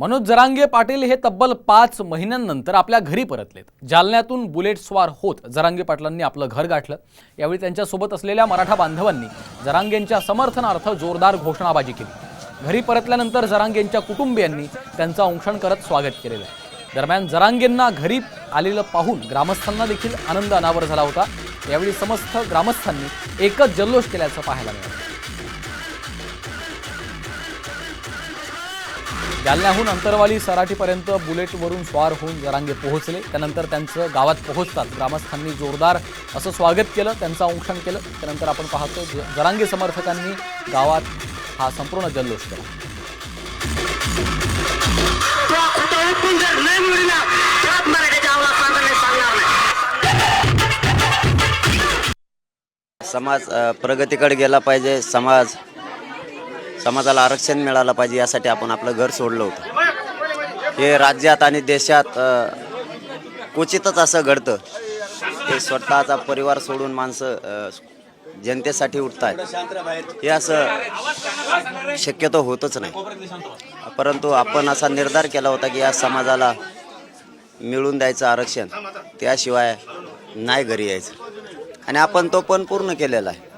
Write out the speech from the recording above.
मनोज जरांगे पाटील हे तब्बल पाच महिन्यांनंतर आपल्या घरी परतलेत. जालन्यातून बुलेट स्वार होत जरांगे पाटलांनी आपलं घर गाठलं. यावेळी त्यांच्यासोबत असलेल्या मराठा बांधवांनी जरांगेंच्या समर्थनार्थ जोरदार घोषणाबाजी केली. घरी परतल्यानंतर जरांगेंच्या कुटुंबियांनी त्यांचं औंक्षण करत स्वागत केलेलं आहे. दरम्यान जरांगेंना घरी आलेलं पाहून ग्रामस्थांना देखील आनंद अनावर झाला होता. यावेळी समस्त ग्रामस्थांनी एकच जल्लोष केल्याचं पाहायला मिळालं. जालन्याहून अंतरवाली सराटीपर्यंत बुलेटवरून स्वार होऊन जरांगे पोहोचले. त्यानंतर त्यांचं गावात पोहोचताच ग्रामस्थांनी जोरदार असं स्वागत केलं त्यांचं औक्षण केलं. त्यानंतर आपण पाहतो जरांगे समर्थकांनी गावात हा संपूर्ण जल्लोष केला. समाज प्रगतीकडे गेला पाहिजे. समाज समाजाला आरक्षण मिळालं पाहिजे यासाठी आपण आपलं घर सोडलं होतं. हे राज्यात आणि देशात क्वचितच असं घडतं. हे स्वतःचा परिवार सोडून माणसं जनतेसाठी जनतेसाठी आहेत हे असं शक्यतो होतच नाही. परंतु आपण असा निर्धार केला होता की या समाजाला मिळून द्यायचं आरक्षण त्याशिवाय नाही घरी यायचं. आणि आपण तो पण पूर्ण केलेला आहे.